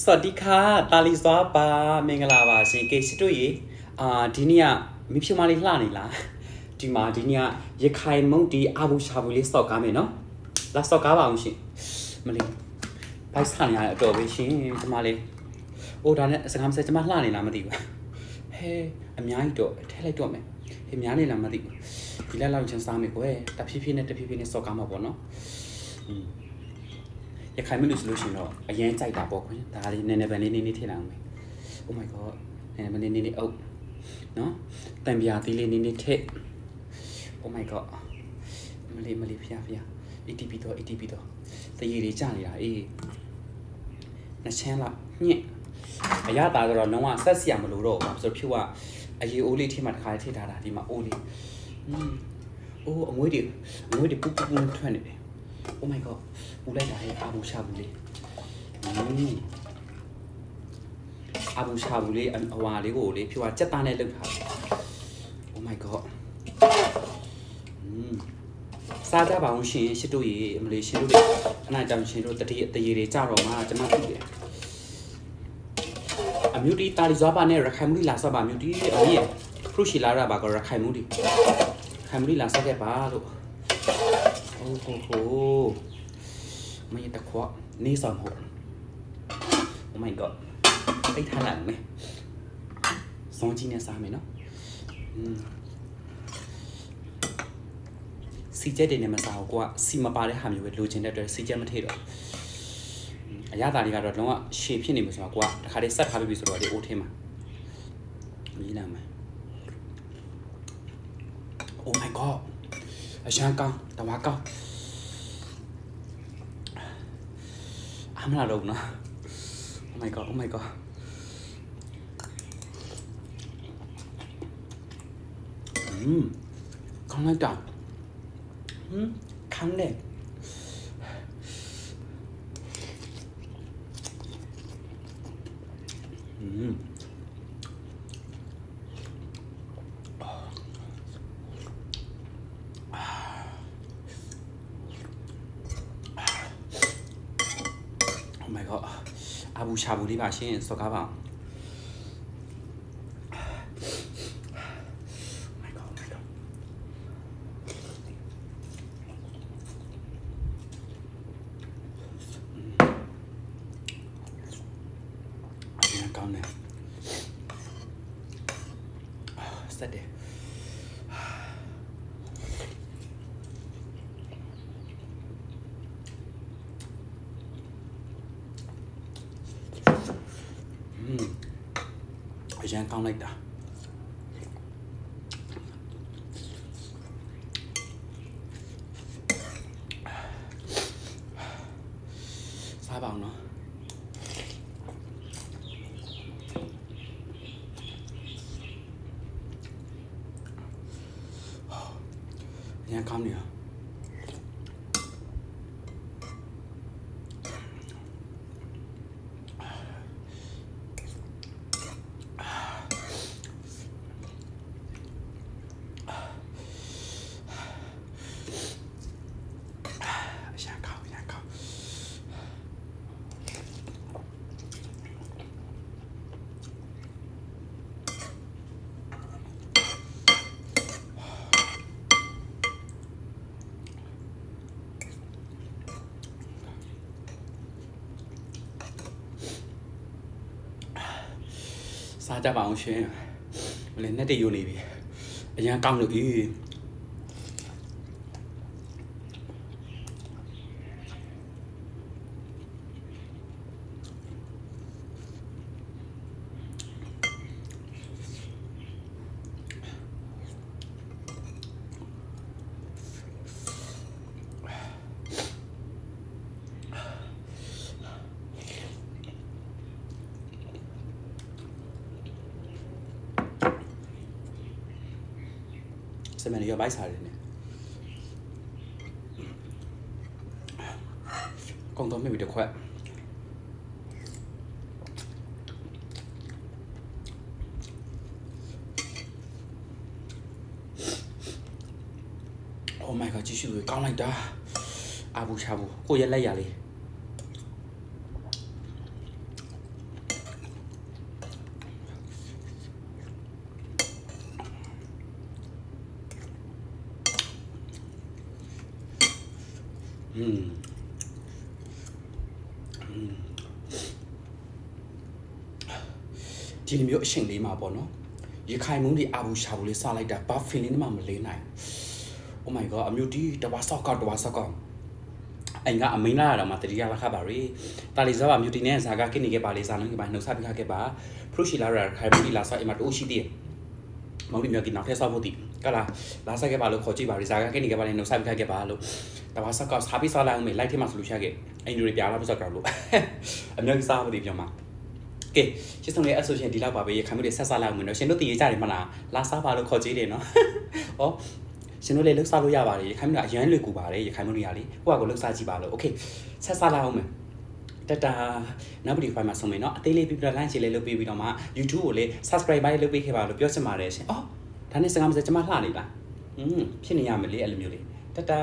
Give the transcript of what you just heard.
စวัสดีค่ะတာလီစွာပါမင်္ဂလာပါရှင်ကေရှိတို့ရေအာဒီနေ့ကမိဖြူမလေးလှနေလားဒီမှာဒီနေ့ကရခိုင်မုံတီအာဘူရှာဘူးလေးစော့ကားမယ်နော်လာစော့ကားပါအောင်ရှင်မလေးဘိုက်ဆန်ရရအတော်ပဲရှင်ဒီမလေးအိုးဒါနဲ့စကားမဆက်ကျမလှနေလားမသိဘူးဟဲအများကြီးတော့ထဲလိုက်တော့မယ်ဟေးများနေလားမသိဘူးဒီလက်လောက်ချင်းစားမယ်ကွယ်တဖြည်းဖြည်းနဲ့တဖြည်းဖြည်းနဲ့စော့ကားမှာပေါ့နော်อืม ရခိုင်မလို့ဆိုလို့ရှိရင်တော့အရင်ကြိုက်တာပေါ့ခွင်ဒါလေးနည်းနည်းပဲလေးနည်းနည်းထည့်လိုက်အောင်မယ် Oh my god နည်းနည်းပဲလေးနည်းနည်းအုပ်နော်တံပြာသီးလေးနည်းနည်းထည့် Oh my god မလေးမလေးဖျားဖျား ATP တော့ ATP တော့တရေတွေကြာနေတာအေးနှစ်ချမ်းလောက်ညှင့်အရသာတော့လုံးဝဆက်စီရမလို့တော့ဘူးဆိုတော့ဖြူကအရေအိုးလေးထိမှတစ်ခါထည့်ထားတာဒီမှာအိုးလေးอืมအိုးအငွေးတွေအငွေးတွေပူပူပူထွက်နေတယ် Oh my god ပူလိုက်တာဟဲ့အာဘူရှာဘူးလေအာဘူရှာဘူးလေအဝါလေးကိုလေဖြူကကြက်သားနဲ့လုပ်ထားတယ် Oh my god စားကြပါအောင်ရှင်ရှစ်တို့ရေအမလေးရှင်တို့လေအနာကြောင့်ရှင်တို့တတိအတရေတွေကြတော့မှကျွန်မသိတယ်အမြူတီတာလီဇွားပါနဲ့ရခိုင်မူလီလာဆော့ပါမြူတီအမီးရဖရူရှီလာရပါကောရခိုင်မူလီခိုင်မူလီလာဆော့ခဲ့ပါလို့ โอ้โหโหไม่ตะควะนี่สองหกโอ้ my god ไอ้ท่าหลังไหมสองจีเนี่ยซ้ำไหมเนาะอืมစီချက်တွေနဲ့မစားဘူးကွာစီမပါတဲ့ဟာမျိုးပဲလိုချင်တဲ့အတွက်စီချက်မထည့်တော့อืมအရသာတွေကတော့လုံးဝရှည်ဖြစ်နေမှာဆိုတော့ကွာတခါတည်းဆက်ထားပြီးပြီဆိုတော့ဒီအိုးထင်းမှာမြည်လာမယ် Oh my god အရှမ်းကောင်းတဝါကောင်းအမလာတော့ဘူးနော် Oh my god Oh my god อืมကောင်းလိုက်တာဟ Oh my god အဘူရှာဘူးလေးပါရှင်စောကားပါ Oh my god oh my god အရင်ကောင်းတယ်စက်တယ် ရင်ကောင်းလိုက်တာစားပါအောင်နော်အရင်ကောင်းနေတာ စားကြပါအောင်ရှင်မလေးနဲ့တည်းယူနေပြီအရင်ကောင်းလို့ဤ စမန်ရဘိုက်စားတယ်နဲ့ကောင်းတော့မြေတစ်ခွက် Oh my god ကြည့်ရှုကောင်းလိုက်တာအဘူရှာဘူးကိုယ့်ရဲ့လက်ရလေး อืมဒီလိုမျိုးအချိန်လေးမှာပေါ့နော်ရခိုင်မုန်းတွေအာဘူးရှာဘူးလေးစလိုက်တာဘာ feeling မှမလေးနိုင် Oh my god အမျိုးဒီတဝါဆောက်ကတဝါဆောက်ကအိမ်ကအမိန်လာတော့မှတတိယလက်ခပါရီတာလီဇာပါမြူတီနဲ့ဇာကကိနေခဲ့ပါလေဇာလုံးကပါနှုတ်ဆပ်ပြခဲ့ပါဖရုရှိလာရခိုင်မုန်းဒီလာဆောက်အိမ်မှာတို့ရှိသေးတယ် မောင်ဒီမြောက်ကနောက်ထပ်ဆောက်ဖို့တည်ကလာလာဆက်ခဲ့ပါလို့ခေါ်ကြည့်ပါရီဇာကကိနေခဲ့ပါလေနှုတ်ဆက်ပြခဲ့ပါလို့တဝါဆောက်ကောက်စားပြီးစားလိုက်အောင်မေလိုက်ထဲမှာဆိုလို့ရှိခဲ့အိမ်တို့ပြားလာပြီးဆောက်ကောက်လို့အမျိုးကြီးစားဖို့တည်ပြောမှာကဲရှင်းဆုံးလေးအဆိုရှင်ဒီလောက်ပါပဲရခိုင်မှုတွေဆက်စားလိုက်အောင်မယ်နော်ရှင်တို့တည်ရကြတယ်မလားလာစားပါလို့ခေါ်ကြည့်တယ်နော်ဟောရှင်တို့လည်းလှုပ်စားလို့ရပါတယ်ရခိုင်မှုကအရန်လွယ်ကူပါတယ်ရခိုင်မှုတွေကလေဟိုကကိုလှုပ်စားကြည့်ပါလို့โอเคဆက်စားလိုက်အောင်မယ် တတာနောက်ဗီဒီယိုဖိုင်မှာဆုံမယ်နော်အသေးလေးပြီးပြီးတော့ like လေးလုပ်ပေးပြီးတော့မှ YouTube ကိုလည်း subscribe လေးလုပ်ပေးခဲ့ပါလို့ပြောချင်ပါတယ်ရှင်အော်ဒါနဲ့စကားမစကျွန်မလှနေပါอืมဖြစ်နေရမလေးအဲ့လိုမျိုးလေးတတာ